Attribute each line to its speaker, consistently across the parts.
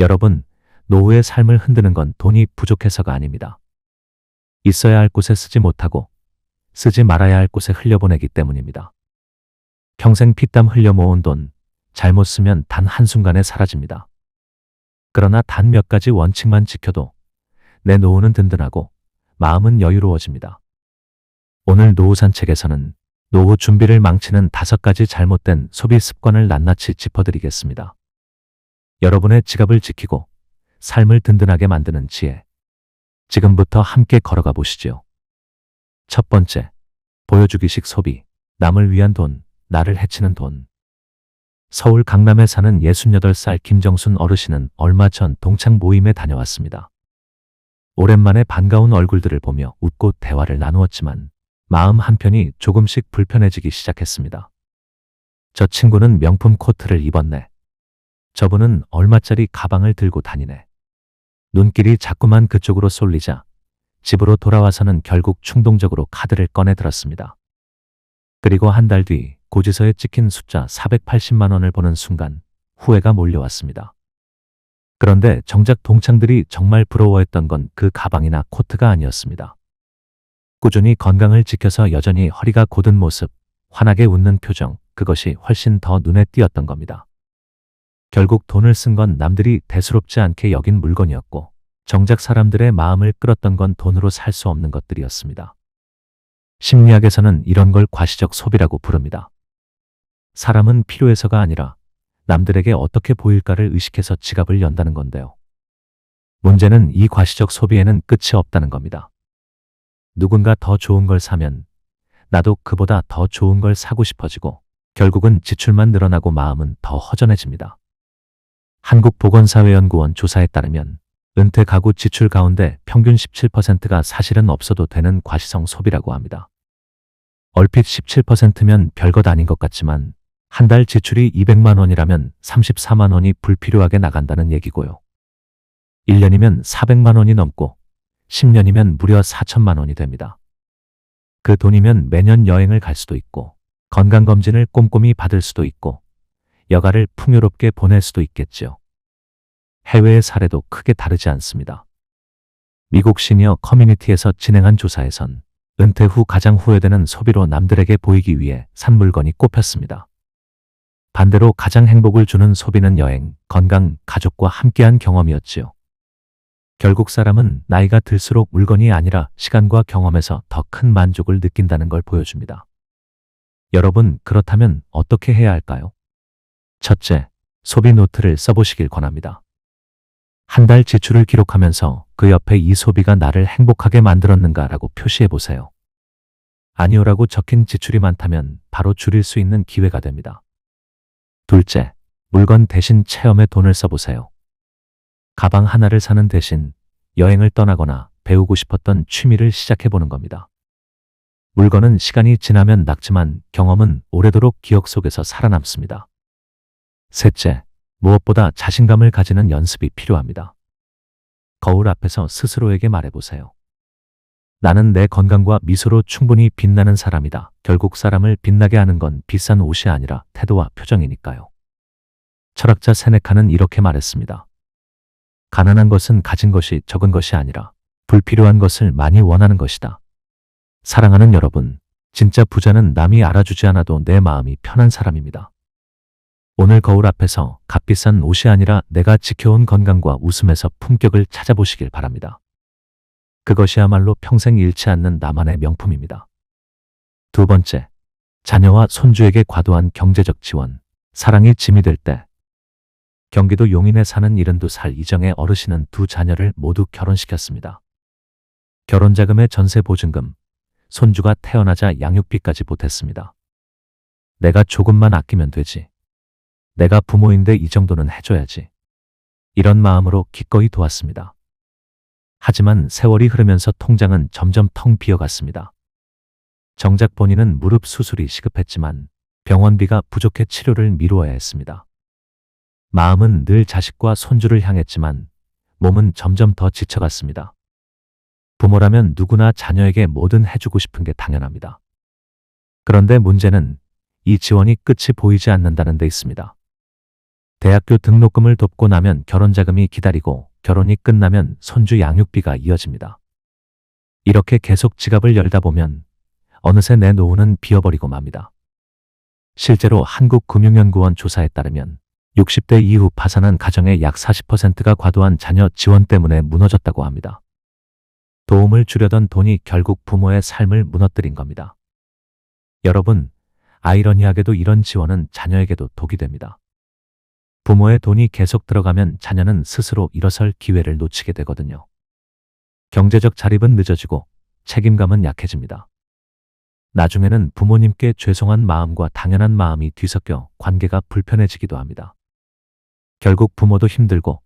Speaker 1: 여러분, 노후의 삶을 흔드는 건 돈이 부족해서가 아닙니다. 있어야 할 곳에 쓰지 못하고 쓰지 말아야 할 곳에 흘려보내기 때문입니다. 평생 피땀 흘려 모은 돈, 잘못 쓰면 단 한순간에 사라집니다. 그러나 단 몇 가지 원칙만 지켜도 내 노후는 든든하고 마음은 여유로워집니다. 오늘 노후 산책에서는 노후 준비를 망치는 다섯 가지 잘못된 소비 습관을 낱낱이 짚어드리겠습니다. 여러분의 지갑을 지키고 삶을 든든하게 만드는 지혜. 지금부터 함께 걸어가 보시죠. 첫 번째, 보여주기식 소비. 남을 위한 돈, 나를 해치는 돈. 서울 강남에 사는 68살 김정순 어르신은 얼마 전 동창 모임에 다녀왔습니다. 오랜만에 반가운 얼굴들을 보며 웃고 대화를 나누었지만 마음 한편이 조금씩 불편해지기 시작했습니다. 저 친구는 명품 코트를 입었네. 저분은 얼마짜리 가방을 들고 다니네. 눈길이 자꾸만 그쪽으로 쏠리자 집으로 돌아와서는 결국 충동적으로 카드를 꺼내 들었습니다. 그리고 한 달 뒤 고지서에 찍힌 숫자 480만 원을 보는 순간 후회가 몰려왔습니다. 그런데 정작 동창들이 정말 부러워했던 건 그 가방이나 코트가 아니었습니다. 꾸준히 건강을 지켜서 여전히 허리가 곧은 모습, 환하게 웃는 표정, 그것이 훨씬 더 눈에 띄었던 겁니다. 결국 돈을 쓴 건 남들이 대수롭지 않게 여긴 물건이었고, 정작 사람들의 마음을 끌었던 건 돈으로 살 수 없는 것들이었습니다. 심리학에서는 이런 걸 과시적 소비라고 부릅니다. 사람은 필요해서가 아니라 남들에게 어떻게 보일까를 의식해서 지갑을 연다는 건데요. 문제는 이 과시적 소비에는 끝이 없다는 겁니다. 누군가 더 좋은 걸 사면 나도 그보다 더 좋은 걸 사고 싶어지고 결국은 지출만 늘어나고 마음은 더 허전해집니다. 한국보건사회연구원 조사에 따르면 은퇴 가구 지출 가운데 평균 17%가 사실은 없어도 되는 과시성 소비라고 합니다. 얼핏 17%면 별것 아닌 것 같지만 한 달 지출이 200만 원이라면 34만 원이 불필요하게 나간다는 얘기고요. 1년이면 400만 원이 넘고 10년이면 무려 4천만 원이 됩니다. 그 돈이면 매년 여행을 갈 수도 있고 건강검진을 꼼꼼히 받을 수도 있고 여가를 풍요롭게 보낼 수도 있겠죠. 해외의 사례도 크게 다르지 않습니다. 미국 시니어 커뮤니티에서 진행한 조사에선 은퇴 후 가장 후회되는 소비로 남들에게 보이기 위해 산 물건이 꼽혔습니다. 반대로 가장 행복을 주는 소비는 여행, 건강, 가족과 함께한 경험이었지요. 결국 사람은 나이가 들수록 물건이 아니라 시간과 경험에서 더 큰 만족을 느낀다는 걸 보여줍니다. 여러분, 그렇다면 어떻게 해야 할까요? 첫째, 소비 노트를 써보시길 권합니다. 한 달 지출을 기록하면서 그 옆에 이 소비가 나를 행복하게 만들었는가라고 표시해 보세요. 아니오라고 적힌 지출이 많다면 바로 줄일 수 있는 기회가 됩니다. 둘째, 물건 대신 체험에 돈을 써보세요. 가방 하나를 사는 대신 여행을 떠나거나 배우고 싶었던 취미를 시작해 보는 겁니다. 물건은 시간이 지나면 낡지만 경험은 오래도록 기억 속에서 살아남습니다. 셋째, 무엇보다 자신감을 가지는 연습이 필요합니다. 거울 앞에서 스스로에게 말해보세요. 나는 내 건강과 미소로 충분히 빛나는 사람이다. 결국 사람을 빛나게 하는 건 비싼 옷이 아니라 태도와 표정이니까요. 철학자 세네카는 이렇게 말했습니다. 가난한 것은 가진 것이 적은 것이 아니라 불필요한 것을 많이 원하는 것이다. 사랑하는 여러분, 진짜 부자는 남이 알아주지 않아도 내 마음이 편한 사람입니다. 오늘 거울 앞에서 값비싼 옷이 아니라 내가 지켜온 건강과 웃음에서 품격을 찾아보시길 바랍니다. 그것이야말로 평생 잃지 않는 나만의 명품입니다. 두 번째, 자녀와 손주에게 과도한 경제적 지원, 사랑이 짐이 될 때, 경기도 용인에 사는 72살 이정의 어르신은 두 자녀를 모두 결혼시켰습니다. 결혼자금에 전세보증금, 손주가 태어나자 양육비까지 보탰습니다. 내가 조금만 아끼면 되지. 내가 부모인데 이 정도는 해줘야지. 이런 마음으로 기꺼이 도왔습니다. 하지만 세월이 흐르면서 통장은 점점 텅 비어갔습니다. 정작 본인은 무릎 수술이 시급했지만 병원비가 부족해 치료를 미루어야 했습니다. 마음은 늘 자식과 손주를 향했지만 몸은 점점 더 지쳐갔습니다. 부모라면 누구나 자녀에게 뭐든 해주고 싶은 게 당연합니다. 그런데 문제는 이 지원이 끝이 보이지 않는다는 데 있습니다. 대학교 등록금을 돕고 나면 결혼 자금이 기다리고 결혼이 끝나면 손주 양육비가 이어집니다. 이렇게 계속 지갑을 열다 보면 어느새 내 노후는 비어버리고 맙니다. 실제로 한국금융연구원 조사에 따르면 60대 이후 파산한 가정의 약 40%가 과도한 자녀 지원 때문에 무너졌다고 합니다. 도움을 주려던 돈이 결국 부모의 삶을 무너뜨린 겁니다. 여러분, 아이러니하게도 이런 지원은 자녀에게도 독이 됩니다. 부모의 돈이 계속 들어가면 자녀는 스스로 일어설 기회를 놓치게 되거든요. 경제적 자립은 늦어지고 책임감은 약해집니다. 나중에는 부모님께 죄송한 마음과 당연한 마음이 뒤섞여 관계가 불편해지기도 합니다. 결국 부모도 힘들고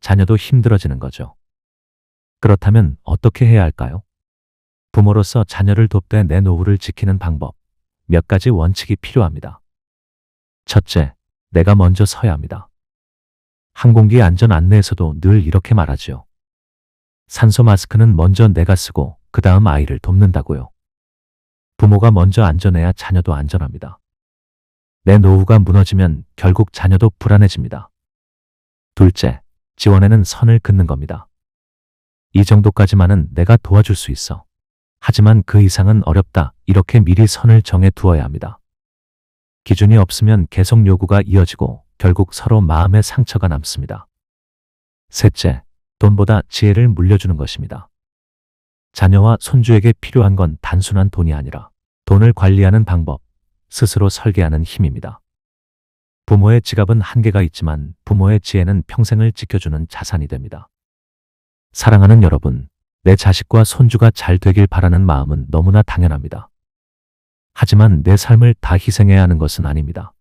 Speaker 1: 자녀도 힘들어지는 거죠. 그렇다면 어떻게 해야 할까요? 부모로서 자녀를 돕되 내 노후를 지키는 방법. 몇 가지 원칙이 필요합니다. 첫째, 내가 먼저 서야 합니다. 항공기 안전 안내에서도 늘 이렇게 말하지요. 산소 마스크는 먼저 내가 쓰고 그 다음 아이를 돕는다고요. 부모가 먼저 안전해야 자녀도 안전합니다. 내 노후가 무너지면 결국 자녀도 불안해집니다. 둘째, 지원에는 선을 긋는 겁니다. 이 정도까지만은 내가 도와줄 수 있어. 하지만 그 이상은 어렵다. 이렇게 미리 선을 정해 두어야 합니다. 기준이 없으면 계속 요구가 이어지고 결국 서로 마음의 상처가 남습니다. 셋째, 돈보다 지혜를 물려주는 것입니다. 자녀와 손주에게 필요한 건 단순한 돈이 아니라 돈을 관리하는 방법, 스스로 설계하는 힘입니다. 부모의 지갑은 한계가 있지만 부모의 지혜는 평생을 지켜주는 자산이 됩니다. 사랑하는 여러분, 내 자식과 손주가 잘 되길 바라는 마음은 너무나 당연합니다. 하지만 내 삶을 다 희생해야 하는 것은 아닙니다.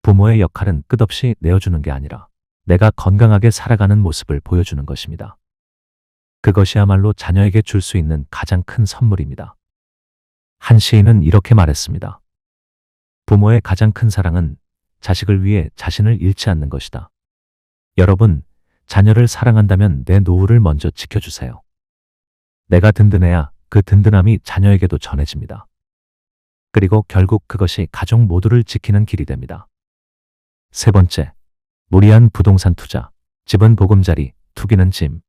Speaker 1: 부모의 역할은 끝없이 내어주는 게 아니라 내가 건강하게 살아가는 모습을 보여주는 것입니다. 그것이야말로 자녀에게 줄 수 있는 가장 큰 선물입니다. 한 시인은 이렇게 말했습니다. 부모의 가장 큰 사랑은 자식을 위해 자신을 잃지 않는 것이다. 여러분, 자녀를 사랑한다면 내 노후를 먼저 지켜주세요. 내가 든든해야 그 든든함이 자녀에게도 전해집니다. 그리고 결국 그것이 가족 모두를 지키는 길이 됩니다. 세 번째, 무리한 부동산 투자, 집은 보금자리, 투기는 짐.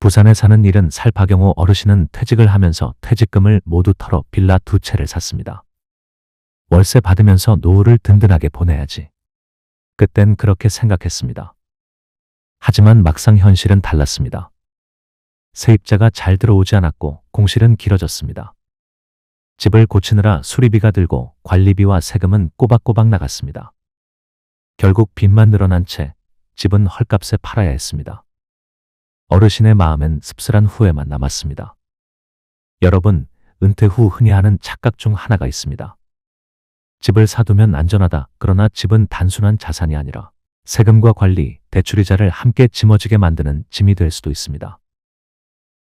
Speaker 1: 부산에 사는 일은 살파경호 어르신은 퇴직을 하면서 퇴직금을 모두 털어 빌라 두 채를 샀습니다. 월세 받으면서 노후를 든든하게 보내야지. 그땐 그렇게 생각했습니다. 하지만 막상 현실은 달랐습니다. 세입자가 잘 들어오지 않았고 공실은 길어졌습니다. 집을 고치느라 수리비가 들고 관리비와 세금은 꼬박꼬박 나갔습니다. 결국 빚만 늘어난 채 집은 헐값에 팔아야 했습니다. 어르신의 마음엔 씁쓸한 후회만 남았습니다. 여러분, 은퇴 후 흔히 하는 착각 중 하나가 있습니다. 집을 사두면 안전하다. 그러나 집은 단순한 자산이 아니라 세금과 관리, 대출이자를 함께 짊어지게 만드는 짐이 될 수도 있습니다.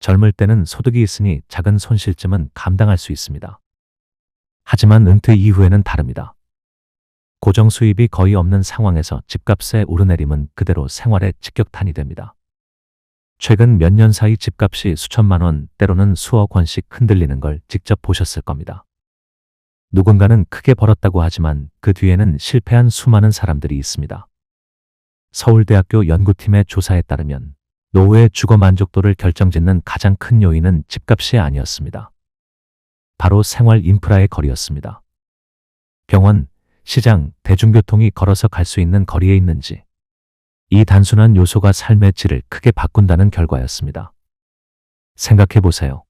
Speaker 1: 젊을 때는 소득이 있으니 작은 손실쯤은 감당할 수 있습니다. 하지만 은퇴 이후에는 다릅니다. 고정 수입이 거의 없는 상황에서 집값의 오르내림은 그대로 생활의 직격탄이 됩니다. 최근 몇 년 사이 집값이 수천만 원, 때로는 수억 원씩 흔들리는 걸 직접 보셨을 겁니다. 누군가는 크게 벌었다고 하지만 그 뒤에는 실패한 수많은 사람들이 있습니다. 서울대학교 연구팀의 조사에 따르면 노후의 주거 만족도를 결정짓는 가장 큰 요인은 집값이 아니었습니다. 바로 생활 인프라의 거리였습니다. 병원, 시장, 대중교통이 걸어서 갈 수 있는 거리에 있는지, 이 단순한 요소가 삶의 질을 크게 바꾼다는 결과였습니다. 생각해 보세요.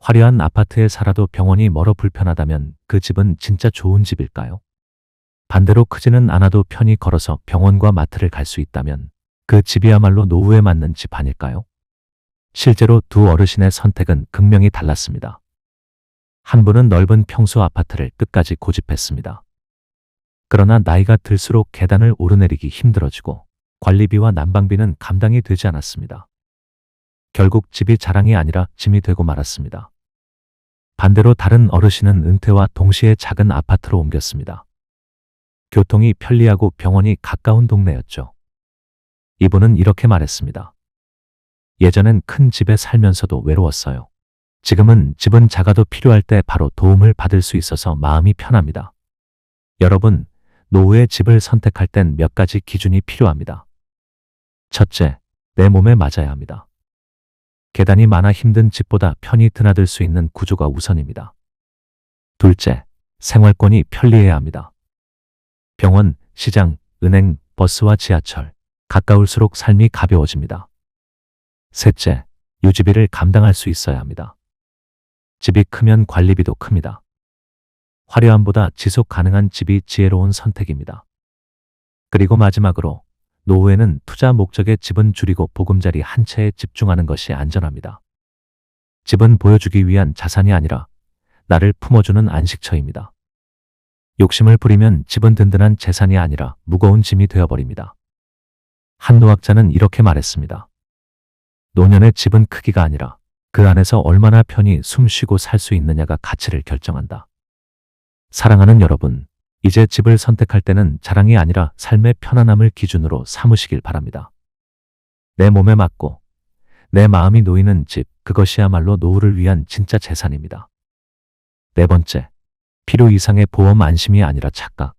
Speaker 1: 화려한 아파트에 살아도 병원이 멀어 불편하다면 그 집은 진짜 좋은 집일까요? 반대로 크지는 않아도 편히 걸어서 병원과 마트를 갈 수 있다면 그 집이야말로 노후에 맞는 집 아닐까요? 실제로 두 어르신의 선택은 극명히 달랐습니다. 한 분은 넓은 평수 아파트를 끝까지 고집했습니다. 그러나 나이가 들수록 계단을 오르내리기 힘들어지고 관리비와 난방비는 감당이 되지 않았습니다. 결국 집이 자랑이 아니라 짐이 되고 말았습니다. 반대로 다른 어르신은 은퇴와 동시에 작은 아파트로 옮겼습니다. 교통이 편리하고 병원이 가까운 동네였죠. 이분은 이렇게 말했습니다. 예전엔 큰 집에 살면서도 외로웠어요. 지금은 집은 작아도 필요할 때 바로 도움을 받을 수 있어서 마음이 편합니다. 여러분, 노후의 집을 선택할 땐 몇 가지 기준이 필요합니다. 첫째, 내 몸에 맞아야 합니다. 계단이 많아 힘든 집보다 편히 드나들 수 있는 구조가 우선입니다. 둘째, 생활권이 편리해야 합니다. 병원, 시장, 은행, 버스와 지하철, 가까울수록 삶이 가벼워집니다. 셋째, 유지비를 감당할 수 있어야 합니다. 집이 크면 관리비도 큽니다. 화려함보다 지속 가능한 집이 지혜로운 선택입니다. 그리고 마지막으로 노후에는 투자 목적의 집은 줄이고 보금자리 한 채에 집중하는 것이 안전합니다. 집은 보여주기 위한 자산이 아니라 나를 품어주는 안식처입니다. 욕심을 부리면 집은 든든한 재산이 아니라 무거운 짐이 되어버립니다. 한 노학자는 이렇게 말했습니다. 노년의 집은 크기가 아니라 그 안에서 얼마나 편히 숨 쉬고 살 수 있느냐가 가치를 결정한다. 사랑하는 여러분, 이제 집을 선택할 때는 자랑이 아니라 삶의 편안함을 기준으로 삼으시길 바랍니다. 내 몸에 맞고 내 마음이 놓이는 집, 그것이야말로 노후를 위한 진짜 재산입니다. 네 번째, 필요 이상의 보험 안심이 아니라 착각.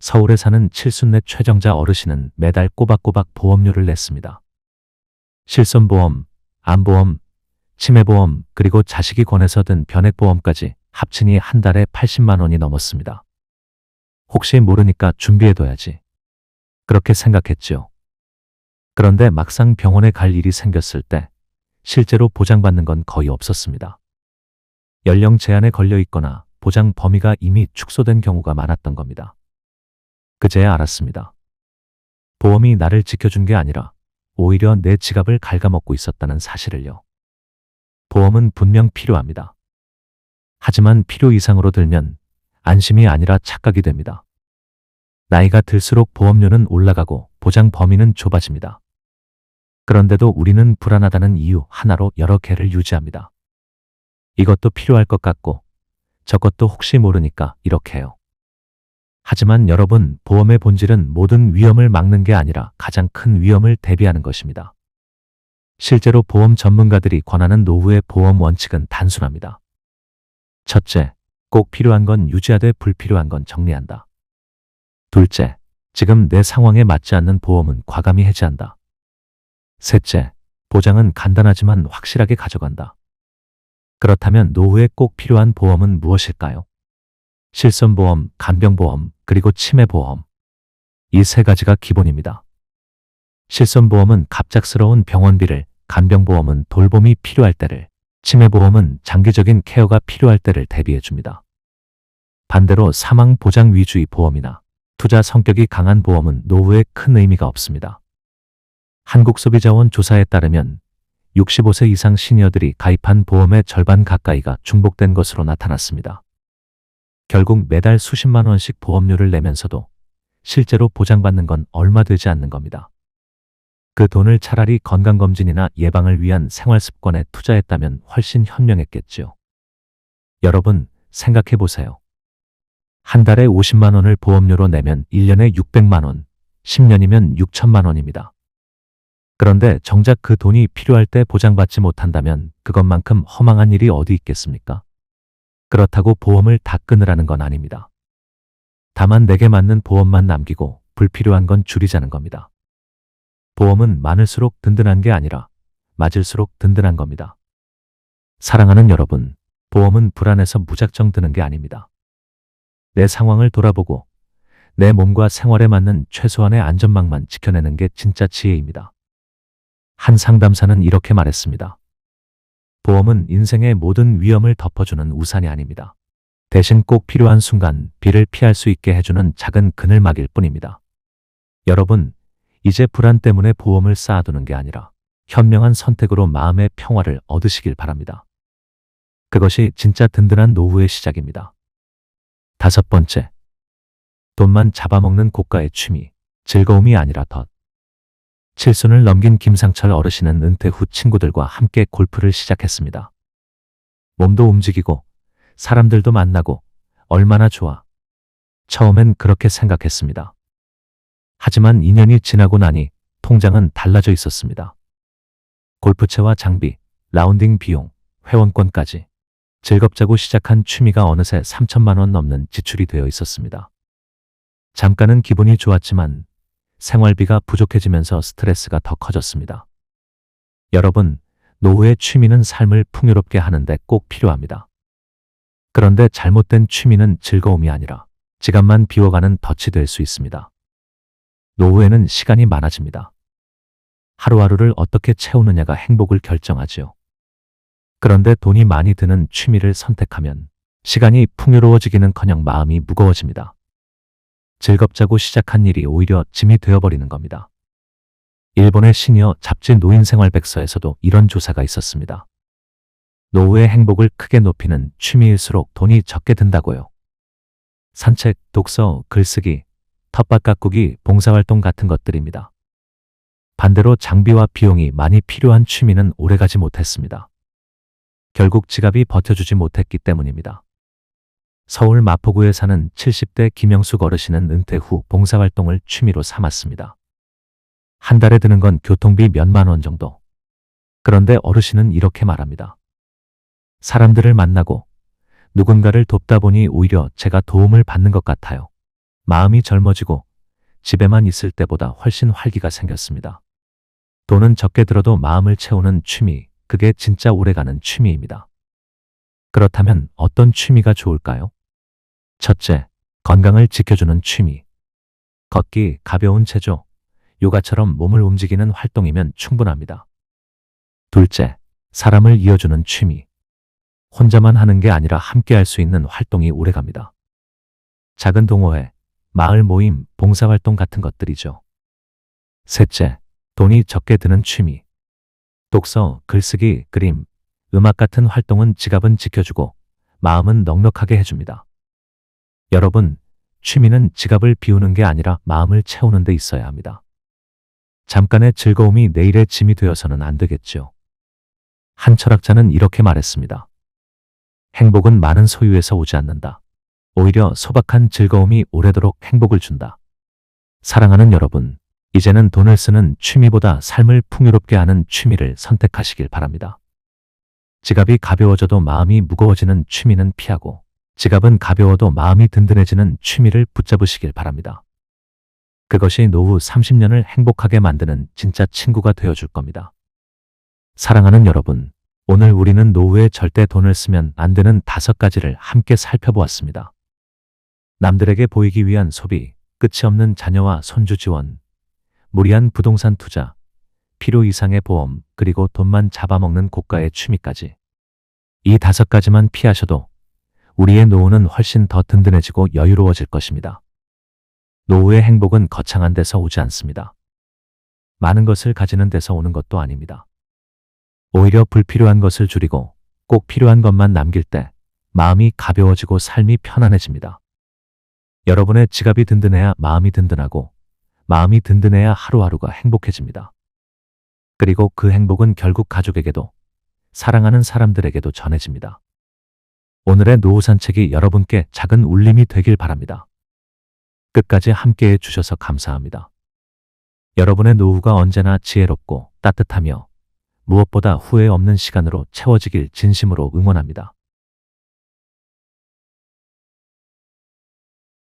Speaker 1: 서울에 사는 칠순내 최정자 어르신은 매달 꼬박꼬박 보험료를 냈습니다. 실손보험, 암보험, 치매보험, 그리고 자식이 권해서 든 변액보험까지 합치니 한 달에 80만 원이 넘었습니다. 혹시 모르니까 준비해둬야지. 그렇게 생각했지요. 그런데 막상 병원에 갈 일이 생겼을 때 실제로 보장받는 건 거의 없었습니다. 연령 제한에 걸려 있거나 보장 범위가 이미 축소된 경우가 많았던 겁니다. 그제야 알았습니다. 보험이 나를 지켜준 게 아니라 오히려 내 지갑을 갉아먹고 있었다는 사실을요. 보험은 분명 필요합니다. 하지만 필요 이상으로 들면 안심이 아니라 착각이 됩니다. 나이가 들수록 보험료는 올라가고 보장 범위는 좁아집니다. 그런데도 우리는 불안하다는 이유 하나로 여러 개를 유지합니다. 이것도 필요할 것 같고 저것도 혹시 모르니까 이렇게 해요. 하지만 여러분, 보험의 본질은 모든 위험을 막는 게 아니라 가장 큰 위험을 대비하는 것입니다. 실제로 보험 전문가들이 권하는 노후의 보험 원칙은 단순합니다. 첫째, 꼭 필요한 건 유지하되 불필요한 건 정리한다. 둘째, 지금 내 상황에 맞지 않는 보험은 과감히 해지한다. 셋째, 보장은 간단하지만 확실하게 가져간다. 그렇다면 노후에 꼭 필요한 보험은 무엇일까요? 실손보험, 간병보험, 그리고 치매보험. 이 세 가지가 기본입니다. 실손보험은 갑작스러운 병원비를, 간병보험은 돌봄이 필요할 때를, 치매보험은 장기적인 케어가 필요할 때를 대비해 줍니다. 반대로 사망 보장 위주의 보험이나 투자 성격이 강한 보험은 노후에 큰 의미가 없습니다. 한국소비자원 조사에 따르면 65세 이상 시니어들이 가입한 보험의 절반 가까이가 중복된 것으로 나타났습니다. 결국 매달 수십만 원씩 보험료를 내면서도 실제로 보장받는 건 얼마 되지 않는 겁니다. 그 돈을 차라리 건강검진이나 예방을 위한 생활습관에 투자했다면 훨씬 현명했겠지요. 여러분, 생각해 보세요. 한 달에 50만 원을 보험료로 내면 1년에 600만 원, 10년이면 6천만 원입니다. 그런데 정작 그 돈이 필요할 때 보장받지 못한다면 그것만큼 허망한 일이 어디 있겠습니까? 그렇다고 보험을 다 끊으라는 건 아닙니다. 다만 내게 맞는 보험만 남기고 불필요한 건 줄이자는 겁니다. 보험은 많을수록 든든한 게 아니라 맞을수록 든든한 겁니다. 사랑하는 여러분, 보험은 불안해서 무작정 드는 게 아닙니다. 내 상황을 돌아보고 내 몸과 생활에 맞는 최소한의 안전망만 지켜내는 게 진짜 지혜입니다. 한 상담사는 이렇게 말했습니다. 보험은 인생의 모든 위험을 덮어주는 우산이 아닙니다. 대신 꼭 필요한 순간 비를 피할 수 있게 해주는 작은 그늘막일 뿐입니다. 여러분, 이제 불안 때문에 보험을 쌓아두는 게 아니라 현명한 선택으로 마음의 평화를 얻으시길 바랍니다. 그것이 진짜 든든한 노후의 시작입니다. 다섯 번째. 돈만 잡아먹는 고가의 취미, 즐거움이 아니라 덧. 칠순을 넘긴 김상철 어르신은 은퇴 후 친구들과 함께 골프를 시작했습니다. 몸도 움직이고 사람들도 만나고 얼마나 좋아. 처음엔 그렇게 생각했습니다. 하지만 2년이 지나고 나니 통장은 달라져 있었습니다. 골프채와 장비, 라운딩 비용, 회원권까지 즐겁자고 시작한 취미가 어느새 3천만 원 넘는 지출이 되어 있었습니다. 잠깐은 기분이 좋았지만 생활비가 부족해지면서 스트레스가 더 커졌습니다. 여러분, 노후의 취미는 삶을 풍요롭게 하는데 꼭 필요합니다. 그런데 잘못된 취미는 즐거움이 아니라 지갑만 비워가는 덫이 될 수 있습니다. 노후에는 시간이 많아집니다. 하루하루를 어떻게 채우느냐가 행복을 결정하지요. 그런데 돈이 많이 드는 취미를 선택하면 시간이 풍요로워지기는커녕 마음이 무거워집니다. 즐겁자고 시작한 일이 오히려 짐이 되어버리는 겁니다. 일본의 시니어 잡지 노인생활백서에서도 이런 조사가 있었습니다. 노후의 행복을 크게 높이는 취미일수록 돈이 적게 든다고요. 산책, 독서, 글쓰기, 텃밭 가꾸기, 봉사활동 같은 것들입니다. 반대로 장비와 비용이 많이 필요한 취미는 오래가지 못했습니다. 결국 지갑이 버텨주지 못했기 때문입니다. 서울 마포구에 사는 70대 김영숙 어르신은 은퇴 후 봉사활동을 취미로 삼았습니다. 한 달에 드는 건 교통비 몇만 원 정도. 그런데 어르신은 이렇게 말합니다. 사람들을 만나고 누군가를 돕다 보니 오히려 제가 도움을 받는 것 같아요. 마음이 젊어지고 집에만 있을 때보다 훨씬 활기가 생겼습니다. 돈은 적게 들어도 마음을 채우는 취미, 그게 진짜 오래가는 취미입니다. 그렇다면 어떤 취미가 좋을까요? 첫째, 건강을 지켜주는 취미. 걷기, 가벼운 체조, 요가처럼 몸을 움직이는 활동이면 충분합니다. 둘째, 사람을 이어주는 취미. 혼자만 하는 게 아니라 함께 할 수 있는 활동이 오래갑니다. 작은 동호회, 마을 모임, 봉사활동 같은 것들이죠. 셋째, 돈이 적게 드는 취미. 독서, 글쓰기, 그림, 음악 같은 활동은 지갑은 지켜주고 마음은 넉넉하게 해줍니다. 여러분, 취미는 지갑을 비우는 게 아니라 마음을 채우는 데 있어야 합니다. 잠깐의 즐거움이 내일의 짐이 되어서는 안 되겠죠. 한 철학자는 이렇게 말했습니다. 행복은 많은 소유에서 오지 않는다. 오히려 소박한 즐거움이 오래도록 행복을 준다. 사랑하는 여러분, 이제는 돈을 쓰는 취미보다 삶을 풍요롭게 하는 취미를 선택하시길 바랍니다. 지갑이 가벼워져도 마음이 무거워지는 취미는 피하고 지갑은 가벼워도 마음이 든든해지는 취미를 붙잡으시길 바랍니다. 그것이 노후 30년을 행복하게 만드는 진짜 친구가 되어줄 겁니다. 사랑하는 여러분, 오늘 우리는 노후에 절대 돈을 쓰면 안 되는 다섯 가지를 함께 살펴보았습니다. 남들에게 보이기 위한 소비, 끝이 없는 자녀와 손주 지원, 무리한 부동산 투자, 필요 이상의 보험, 그리고 돈만 잡아먹는 고가의 취미까지. 이 다섯 가지만 피하셔도 우리의 노후는 훨씬 더 든든해지고 여유로워질 것입니다. 노후의 행복은 거창한 데서 오지 않습니다. 많은 것을 가지는 데서 오는 것도 아닙니다. 오히려 불필요한 것을 줄이고 꼭 필요한 것만 남길 때 마음이 가벼워지고 삶이 편안해집니다. 여러분의 지갑이 든든해야 마음이 든든하고 마음이 든든해야 하루하루가 행복해집니다. 그리고 그 행복은 결국 가족에게도 사랑하는 사람들에게도 전해집니다. 오늘의 노후 산책이 여러분께 작은 울림이 되길 바랍니다. 끝까지 함께 해 주셔서 감사합니다. 여러분의 노후가 언제나 지혜롭고 따뜻하며 무엇보다 후회 없는 시간으로 채워지길 진심으로 응원합니다.